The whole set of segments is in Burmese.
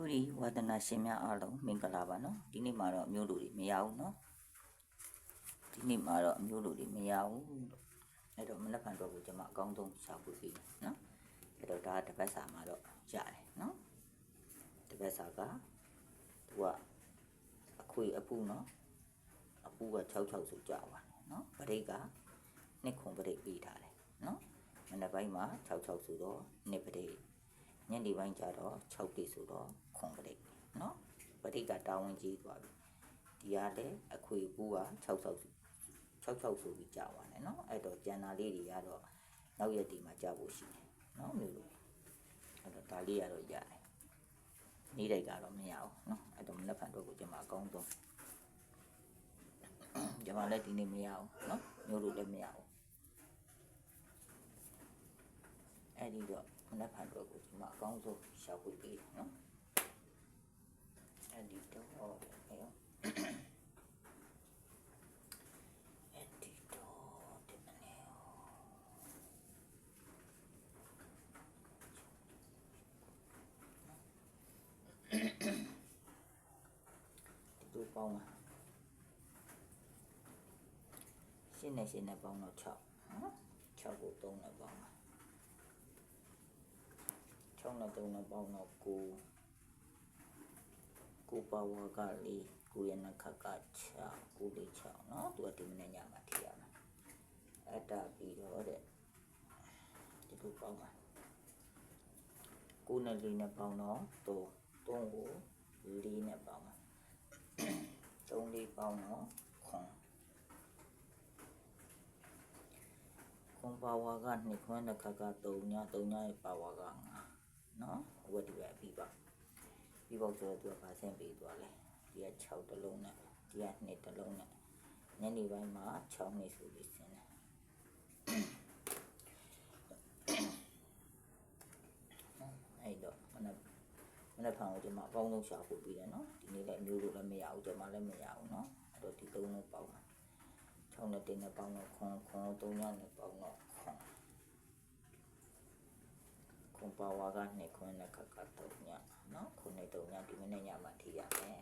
လူတွေဝါဒနာရှင်များအားလုံးမင်္ဂလာပါနော်ဒီနေ့မှာတော့အမျိုးလူတွေမရဘူးနော်ဒီနေ့မှာတော့အမျိုးလူတွေမရဘူးအဲ့တော့မနက်ဖြန်တော့ကိုကျွန်မအကောင်းဆုံးရှာဖွေပြီးနော်အဲ့တော့ဒါတစ်ပတ်စာမှာတော့ရတယ်နော်တစ်ပတ်စာကသူကအခွေအပူနော်အပူက66ဆိုကြာပါနော်ပရိတ်ကနှစ်ခွန်ပရိတ်ပြီးထားတယ်နော်မနက်ပိုင်းမှာ66ဆိုတော့နှစ်ပရိတ် ညနေပိုင်းကျတော့6တိဆိုတော့ခွန်ပရိတ်เนาะပရိတ်ကတာဝန်ကြီးသွားပြီဒီကလည်းအခွေဘူးက66 66ဆိုပြီးကြာသွားတယ်เนาะအဲ့တော့ကျန်တာလေးတွေကတော့နောက်ရက်ဒီမှာကြာဖို့ရှိတယ်เนาะမျိုးလို့အဲ့တော့ဒါလေးရတော့ရတယ်နေ့တိုက်ကတော့မရဘူးเนาะအဲ့တော့မနေ့ဖန်တော့ကိုကျွန်မအကောင်းဆုံးကျွန်မလည်းဒီနေ့မရဘူးเนาะမျိုးလို့လည်းမရဘူး အဲ့ဒီတော့ မနက်ဖြန်တော့ကိုဒီမှာအကောင်းဆုံးရှာဖွေပေးတယ်နော်အဲ့ဒီတော့ဟောတယ်ရောအဲ့ဒီတော့ဒီမနေ့ဟောဒီလိုပေါင်းပါရှင်းနေရှင်းနေပေါင်းတော့6နော်6ကို3နဲ့ပေါင်းပါ 6နဲ့3နဲ့ပေါင်းတော့9 9ပါဝါကလေး9ရဲ့နှခတ်က6 9လေး6เนาะသူကဒီမနေ့ညမှာထည့်ရမှာအဲ့ဒါပြီးတော့တဲ့ဒီလိုပေါင်းပါ9နဲ့4နဲ့ပေါင်းတော့3 3ကို4နဲ့ပေါင်းပါ3လေးပေါင်းတော့ခွန်ခွန်ပါဝါက2ခွန်းနှခတ်က3ည3ညရဲ့ပါဝါက5 နော်ဝတ်ဒီပဲပြီးပါပြီးပေါ့ဆိုတော့သူကဗာဆင့်ပေးသွားလဲဒီက6တလုံးနဲ့ဒီက2တလုံးနဲ့ညနေပိုင်းမှာ6နှစ်ဆိုပြီးဆင်းတယ်အဲ့တော့မနက်မနက်ဖန်ကိုကျွန်မအကောင်းဆုံးရှာဖွေပြီးတယ်နော်ဒီနေ့လည်းအမျိုးလိုလည်းမရဘူးကျွန်မလည်းမရဘူးနော်အဲ့တော့ဒီသုံးလုံးပေါင်းပါ6နဲ့တင်းနဲ့ပေါင်းတော့ခွန်ခွန်3ညနဲ့ပေါင်းတော့ ခွန်ခွန်ပါဝါကနှစ်ခွန်းနဲ့ခက်ခတ်တော့ညနော်ခုနှစ်တော့ညဒီမနေ့ညမှာထိရမယ်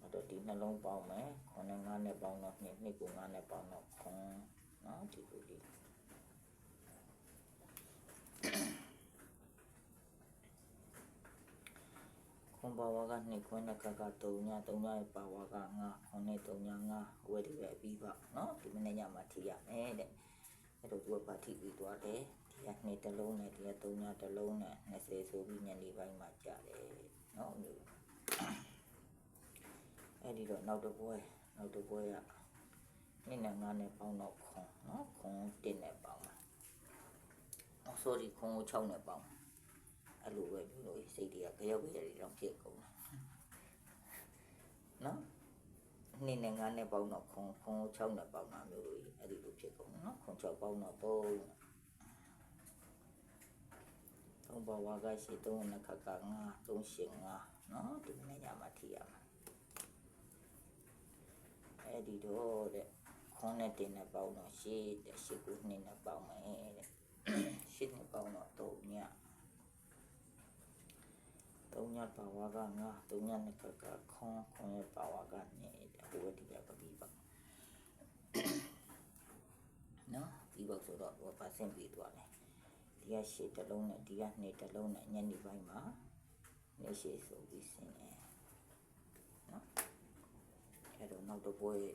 အဲ့တော့ဒီနှလုံးပေါင်းမယ်ခွန်းနဲ့ငါးနဲ့ပေါင်းတော့နှစ်နှစ်ကိုငါးနဲ့ပေါင်းတော့ခွန်းနော်ဒီလိုလေးခွန်ပါဝါကနှစ်ခွန်းနဲ့ခက်ခတ်တော့ညတုံညရဲ့ပါဝါကငါခွန်းနဲ့တုံညငါဝယ်ဒီပဲပြီးပါနော်ဒီမနေ့ညမှာထိရမယ်တဲ့အဲ့တော့သူကပါထိပြီးသွားတယ် တရားနှစ်တလုံးနဲ့တရားသုံးညတလုံးနဲ့20ဆိုပြီးညနေပိုင်းမှာကြတယ်နော်မျိုးအဲ့ဒီတော့နောက်တစ်ပွဲနောက်တစ်ပွဲကနှစ်နဲ့ငါးနဲ့ပေါင်းတော့ခွန်နော်ခွန်တင်းနဲ့ပေါင်းတာအော် sorry ခွန်ကို6နဲ့ပေါင်းအဲ့လိုပဲပြုလို့စိတ်တွေကကြောက်ကြရတော့ဖြစ်ကုန်တာနော်နှစ်နဲ့ငါးနဲ့ပေါင်းတော့ခွန်ခွန်6နဲ့ပေါင်းတာမျိုးလို့အဲ့ဒီလိုဖြစ်ကုန်နော်ခွန်6ပေါင်းတော့3 သုံးပါဝါကရှိ3နဲ့ခက်က5 3ရှင်5နော်ဒီမနေ့ညမှာထိရမှာအဲ့ဒီတော့တဲ့ခွန်နဲ့တင်နဲ့ပေါင်းတော့ရှေ့တဲ့ရှေ့ကိုနှစ်နဲ့ပေါင်းမယ်တဲ့ရှေ့နဲ့ပေါင်းတော့3ညသုံးညပါဝါကငါသုံးညနဲ့ကကခွန်ခွန်ရဲ့ပါဝါကနေဟိုဒီကပပီပါနော်ဒီဘောက်ဆိုတော့ဟိုပါဆင့်ပြီးသွားတယ် ဒီကရှေ့တစ်လုံးနဲ့ဒီကနှစ်တစ်လုံးနဲ့ညနေပိုင်းမှာနေရှေ့ဆိုပြီးဆင်းတယ်နော်အဲ့တော့နောက်တော့ပွဲတဲ့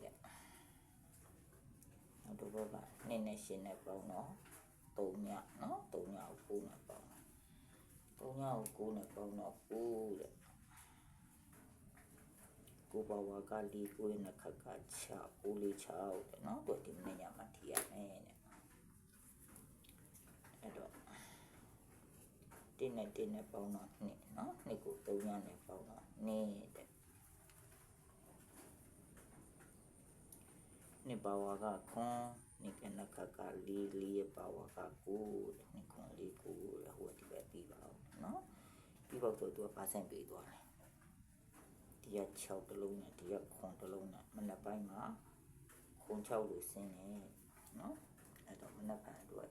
နောက်တော့ပွဲကနှစ်နဲ့ရှင်းနဲ့ပေါင်းတော့၃ညနော်၃ညကို9နဲ့ပေါင်း၃ညကို9နဲ့ပေါင်းတော့9တဲ့ကိုပါဝါကလီကိုရနခကချာကိုလီချာတဲ့နော်တော့ဒီမနေ့ညမှာထီရမယ်တဲ့အဲ့တော့ တင်းနဲ့တင်းနဲ့ပေါင်းတော့နှစ်နော်နှစ်ကို၃ညနဲ့ပေါင်းတော့နေတဲ့နှစ်ပါဝါကခွန်နှစ်ကနခကလီလီရဲ့ပါဝါကကိုတဲ့နှစ်ခွန်လေးကိုတဲ့ဟိုဒီပဲပြီးပါအောင်နော်ပြီးတော့သူကပါဆင့်ပေးသွားတယ် ဒီက6တလုံးနဲ့ဒီကခွန်တလုံးနဲ့မနက်ပိုင်းမှာခွန်6လို့ဆင်းနေเนาะအဲ့တော့မနက်ဖြန်အတွက်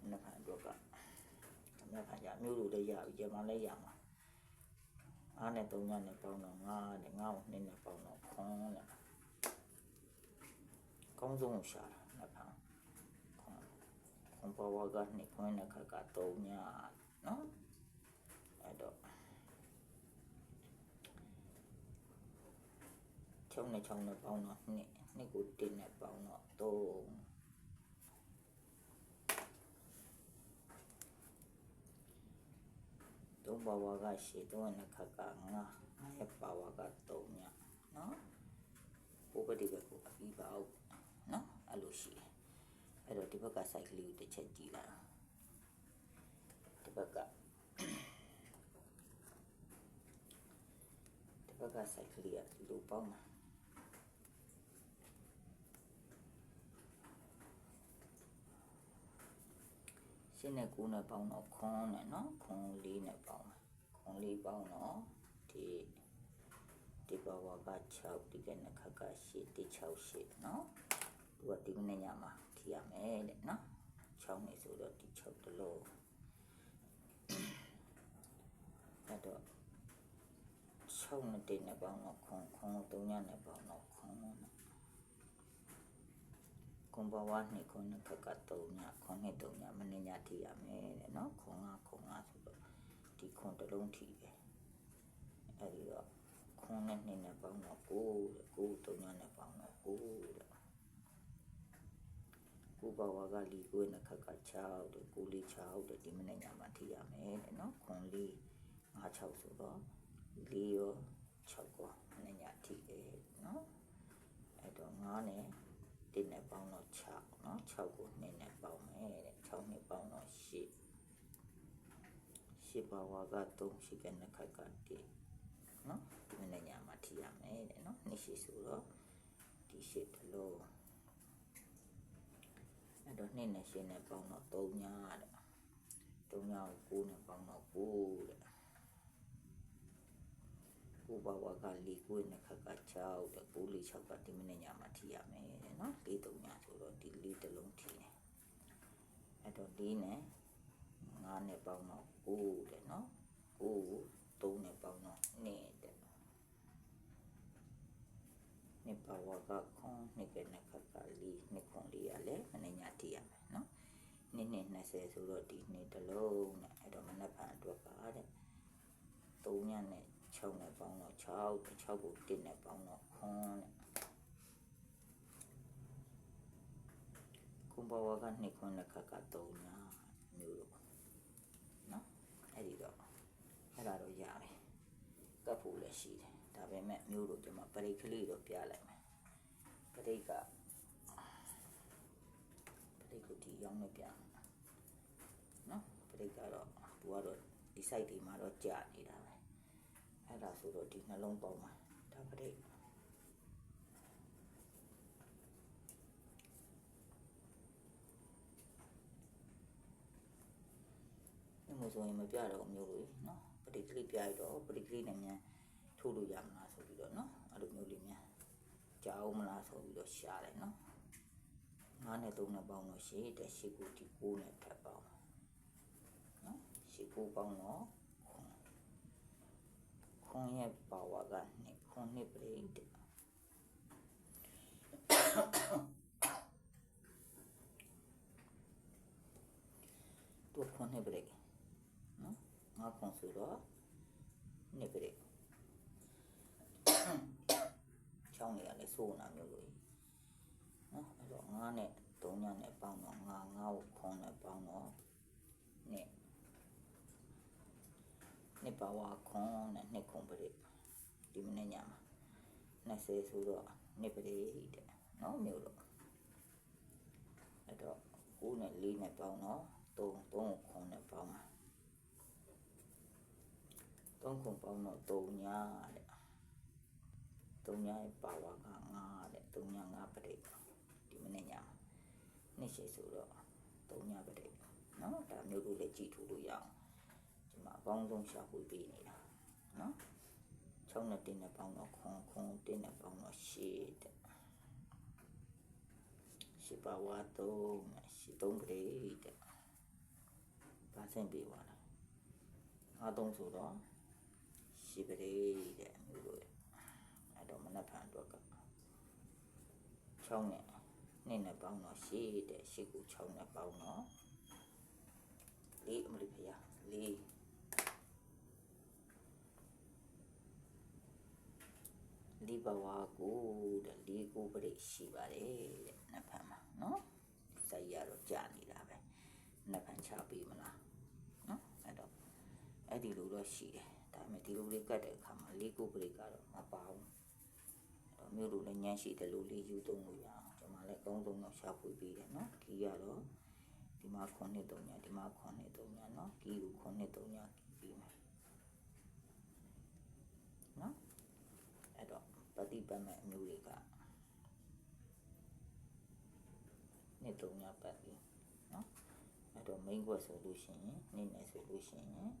မနက်ဖြန်အတွက်က မြ တ်ခါကြမျိုးတို့လည်းရပြီကျမလည်းရမှာအားနဲ့3ညနဲ့ပေါင်းတော့9နဲ့9ကို2နဲ့ပေါင်းတော့ခွန်နဲ့ကောင်းဆုံးကိုရှာတာနှစ်ဖန်ခွန်ခွန်ပေါ်ဝါကနှစ်ခွန်းနဲ့ခက်က3ညနော်အဲ့တော့ချုံနဲ့ချုံနဲ့ပေါင်းတော့နှစ်နှစ်ကို1နဲ့ပေါင်းတော့ 3သုံးပါဝါကရှေသုံးနှစ်ခါကငါငါရဲ့ပါဝါက3ညနော်ပုပ္ပတိဘက်ကိုအပြီးပါအောင်နော်အဲ့လိုရှိတယ်အဲ့တော့ဒီဘက်က site ကလေးကိုတစ်ချက်ကြည့်လိုက်ဒီဘက်ကဒီဘက်က site ကလေးကဒီလိုပေါင်းတာ ရှင်းနဲ့9နဲ့ပေါင်းတော့ခွန်းနဲ့နော်ခွန်းလေးနဲ့ပေါင်းတာခွန်းလေးပေါင်းတော့ဒီဒီဘဝက6ဒီကနေ့ခက်က8ဒီ6 8နော်သူကဒီနေ့ညမှာထီရမယ်တဲ့နော်6နေဆိုတော့ဒီ6တလို့အဲ့တော့6နဲ့တင်နဲ့ပေါင်းတော့ခွန်းခွန်း3ညနဲ့ပေါင်းတော့ခွန်း နဲ့ကွန်ဘဝနှစ်ခုနှစ်ခက်က3ညခွန်နှစ်3ညမနေ့ညထိရမယ်တဲ့နော်ခွန်ကခွန်ကဆိုတော့ဒီခွန်တစ်လုံးထိပဲအဲ့ဒီတော့ခွန်နဲ့နှစ်နဲ့ပေါင်းတော့9တဲ့9 3ညနဲ့ပေါင်းတော့9တဲ့ကိုဘဝကလီကိုနှစ်ခက်က6တဲ့9လေး6တဲ့ဒီမနေ့ညမှာထိရမယ်တဲ့နော်ခွန်လေး5 6ဆိုတော့4ရော6ကောမနေ့ညထိတယ်နော်အဲ့တော့9နဲ့ 1နဲ့ပေါင်းတော့6เนาะ6ကို2နဲ့ပေါင်းမယ်တဲ့6နဲ့ပေါင်းတော့8 8ပါဝါက3ရှိကနှစ်ခက်က1เนาะဒီမနေ့ညမှာထိရမယ်တဲ့เนาะနှစ်ရှိဆိုတော့ဒီ8တလို့အဲ့တော့2နဲ့8နဲ့ပေါင်းတော့3ညတဲ့3ညကို9နဲ့ပေါင်းတော့9တဲ့ ့ ကိုဘဝကလီကိုနှစ်ခက်က6တဲ့ကိုလီ6ကဒီမနေ့ညမှာထိရမယ်တဲ့နော်လေးတုံညဆိုတော့ဒီလေးတစ်လုံးထိတယ်အဲ့တော့ဒီနဲ့9နဲ့ပေါင်းတော့9တဲ့နော်9 3နဲ့ပေါင်းတော့2တဲ့နှစ်ပါဝကခွန်နှစ်ကနှစ်ခက်ကလီနှစ်ခွန်လေးရလဲမနေ့ညထိရမယ်နော်နှစ်နှစ်20ဆိုတော့ဒီနှစ်တစ်လုံးနဲ့အဲ့တော့မနက်ဖြန်အတွက်ကတဲ့3ညနဲ့ 6နဲ့ပေါင်းတော့6 6ကို1နဲ့ပေါင်းတော့ခွန်းတဲ့ကွန်ဘဝက2ခွန်းနဲ့ခက်က3ညာမျိုးလို့နော်အဲ့ဒီတော့အဲ့ဒါတော့ရပြီကပ်ဖို့လည်းရှိတယ်ဒါပေမဲ့မျိုးလို့ကျွန်မပရိတ်ကလေးတော့ပြလိုက်မယ်ပရိတ်ကပရိတ်ကိုဒီရောင်းနေပြမယ်နော်ပရိတ်ကတော့သူကတော့ဒီ site ဒီမှာတော့ကြာနေတာပဲ အဲ့ဒါဆိုတော့ဒီနှလုံးပေါက်မှာဒါပရိတ်ညမဆိုရင်မပြတော့မျိုးလို့နော်ပရိတ်ကလေးပြရတော့ပရိတ်ကလေးနဲ့မြန်ထိုးလို့ရမလားဆိုပြီးတော့နော်အဲ့လိုမျိုးလေးမြန်ကြောက်မလားဆိုပြီးတော့ရှာတယ်နော်9နဲ့3နဲ့ပေါင်းလို့ရှိတယ်ရှိကိုဒီ9နဲ့ထပ်ပေါင်းနော်ရှိကိုပေါင်းတော့ ခွန်ရဲ့ပါဝါကနှစ်ခွန်နှစ်ပရိတ်တူခွန်နှစ်ပရိတ်နော်ငါခွန်ဆိုတော့နှစ်ပရိတ်ချောင်းနေရလဲစိုးနာမျိုးလို့နော်အဲ့တော့ငါနဲ့၃ညနဲ့ပေါင်းတော့ငါငါ့ကိုခွန်နဲ့ပေါင်းတော့နှစ် နှစ်ပါဝါခွန်နဲ့နှစ်ခွန်ပရိဒီမနေ့ညမှာ20ဆိုတော့နှစ်ပရိတဲ့နော်မျိုးလို့အဲ့တော့9နဲ့4နဲ့ပေါင်းတော့3 3ခွန်နဲ့ပေါင်းမှာ3ခွန်ပေါင်းတော့3ညတဲ့3ညရဲ့ပါဝါက9တဲ့3ည9ပရိဒီမနေ့ညမှာနှစ်ရှိဆိုတော့3ညပရိနော်ဒါမျိုးလို့လည်းကြည့်ထူလို့ရအောင် ဒီမှာအပေါင်းဆုံးရှာဖွေပေးနေတာနော်6နဲ့1နဲ့ပေါင်းတော့ခွန်ခွန်1နဲ့ပေါင်းတော့8တဲ့8ပါဝါ3 8 3ပရိတဲ့ပါစင်ပေးပါလားငါသုံးဆိုတော့ရှိပရေတဲ့အမျိုးတို့ရဲ့အဲ့တော့မနက်ဖြန်အတွက်က6နဲ့နှစ်နဲ့ပေါင်းတော့ရှိတဲ့ရှိကူ6နဲ့ပေါင်းတော့လေးအမလေးဖျားလေး လီဘဝကိုတဲ့လေးကိုပရိရှိပါတယ်တဲ့နက်ဖန်မှာနော်စိုက်ရတော့ကြာနေတာပဲနက်ဖန်ချပေးမလားနော်အဲ့တော့အဲ့ဒီလိုတော့ရှိတယ်ဒါပေမဲ့ဒီလိုလေးကတ်တဲ့အခါမှာလေးကိုပရိကတော့မပါဘူးအဲ့တော့မျိုးလိုလည်းညမ်းရှိတယ်လို့လေးယူသုံးလို့ရအောင်ကျွန်မလည်းအကောင်းဆုံးတော့ရှာဖွေပေးတယ်နော်ဒီကတော့ဒီမှာ9နှစ်3ညဒီမှာ9နှစ်3ညနော်ကီကို9နှစ်3ညကီပြီးမယ်နော် အဲ့တော့ ပฏิပတ်မဲ့အမျိုးတွေကနှစ်သုံးညပတ်ပြီနော်အဲ့တော့ main quest ဆိုလို့ရှိရင်နေ့နဲ့ဆိုလို့ရှိရင်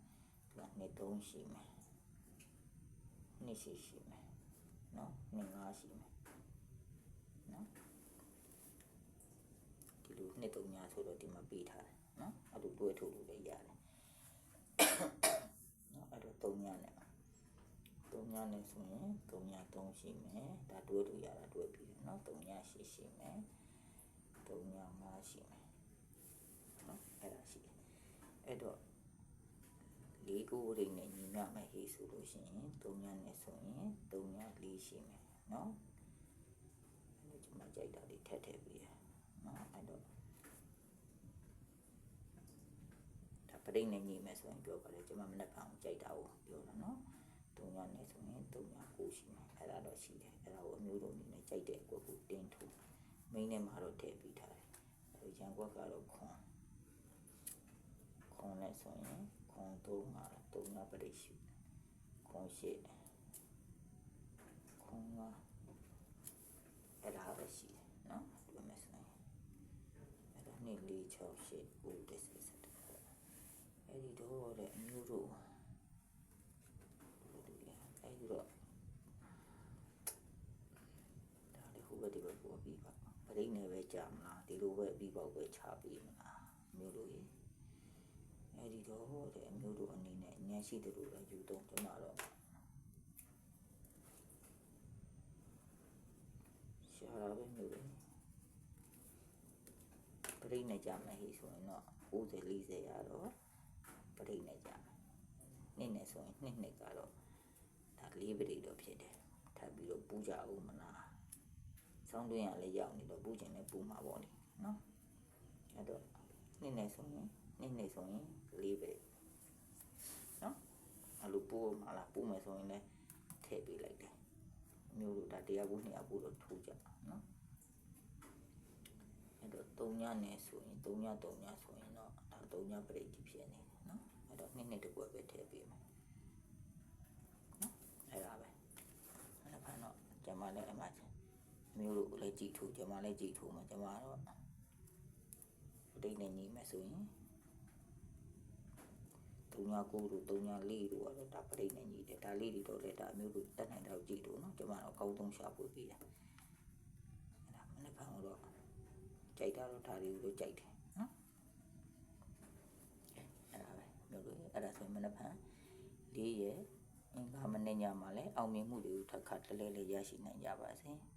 ဒီကနှစ်သုံးရှိမယ်နှစ်ရှိရှိမယ်နော်နှစ်ငါးရှိမယ်နော်ဒီလိုနှစ်သုံးညဆိုတော့ဒီမှာပေးထားတယ်နော်အဲ့လိုတွဲထုတ်လို့လည်းရတယ်နော်အဲ့တော့သုံးညနဲ့ 3 ညနဲ့ဆိုရင်3ည3ရှိမယ်ဒါတွဲလို့ရတာတွဲပြီးတယ်နော်3ညရှိရှိမယ်3ည5ရှိမယ်နော်အဲ့ဒါရှိတယ်အဲ့တော့လေးကိုရိနဲ့ညီမျှမယ်ဟေးဆိုလို့ရှိရင်3ညနဲ့ဆိုရင်3ည4ရှိမယ်နော်အဲ့တော့ကျွန်မကြိုက်တာလေးထပ်ထည့်ပေးရနော်အဲ့တော့ဒါပရိနဲ့ညီမယ်ဆိုရင်ပြောပါလေကျွန်မမနဲ့ပေါင်းကြိုက်တာကိုပြောတာနော် ရနဲ့ဆိုရင်၃ညကိုရှိမှာအဲ့ဒါတော့ရှိတယ်အဲ့ဒါကိုအမျိုးတို့အနေနဲ့ကြိုက်တဲ့အကွက်ကိုတင်းထိုးမိန်းထဲမှာတော့ထည့်ပြီးထားတယ်အဲ့ရန်ကွက်ကတော့ခွန်ခွန်နဲ့ဆိုရင်ခွန်၃မှာ၃ညပရိရှိခွန်ရှိခွန်ကအဲ့ဒါပဲရှိတယ်နော်ဒီမှာဆိုရင်အဲ့ဒါနေ့၄၆၈၉၁၀၁၁အဲ့ဒီတော့တဲ့အမျိုးတို့ ပါပရိနေပဲကြာမလားဒီလိုပဲပြီးပေါက်ပဲချပြီးမလားမျိုးတို့ရေအဲ့ဒီတော့တဲ့အမျိုးတို့အနေနဲ့အញ្ញရှိတယ်လို့လည်းယူတော့ကျွန်တော်တော့ရှားတာပဲမျိုးတွေပရိနေကြမယ်ဟိဆိုရင်တော့90 40ရတော့ပရိနေကြမယ်နေ့နဲ့ဆိုရင်နှစ်နှစ်ကတော့ဒါလေးပရိတော့ဖြစ်တယ်ထပ်ပြီးတော့ပူကြအောင်မလား ဆောင်းတွင်းရလည်းရောက်နေတော့ပူခြင်းနဲ့ပူမှာပေါ့လေနော်အဲ့တော့နေ့နေ့ဆိုရင်နေ့နေ့ဆိုရင်လေးပရိနော်အဲ့လိုပူမှာလားပူမယ်ဆိုရင်လည်းထည့်ပေးလိုက်တယ်မျိုးတို့ဒါတရားဘူးနှစ်ယောက်ဘူးတော့ထိုးကြနော်အဲ့တော့3ညနဲ့ဆိုရင်3ည3ညဆိုရင်တော့ဒါ3ညပရိတိဖြစ်နေတယ်နော်အဲ့တော့နှစ်နှစ်တစ်ကွက်ပဲထည့်ပေးမယ်အဲ့ဒါပဲအဲ့ဒါဖန်တော့ကျမလည်းအမှ မျိုးတို့လည်းကြည်ထိုးကျမလည်းကြည်ထိုးမှာကျမတော့ပဋိနေညီမယ်ဆိုရင်တုံညာကိုတို့တုံညာလေးတို့ကတော့ဒါပဋိနေညီတယ်ဒါလေးတွေတော့လည်းဒါမျိုးတို့တက်နိုင်တော့ကြည်ထိုးနော်ကျမတော့အကောင်းဆုံးရှာဖွေပေးတယ်အဲ့ဒါမနေ့ဖန်တော့ကြိုက်တာတော့ဒါလေးကိုကြိုက်တယ်နော်အဲ့ဒါပဲမျိုးတို့အဲ့ဒါဆိုရင်မနေ့ဖန်လေးရဲ့အင်္ဂါမနေ့ညမှာလည်းအောင်မြင်မှုတွေကိုထပ်ခါတလဲလဲရရှိနိုင်ကြပါစေ။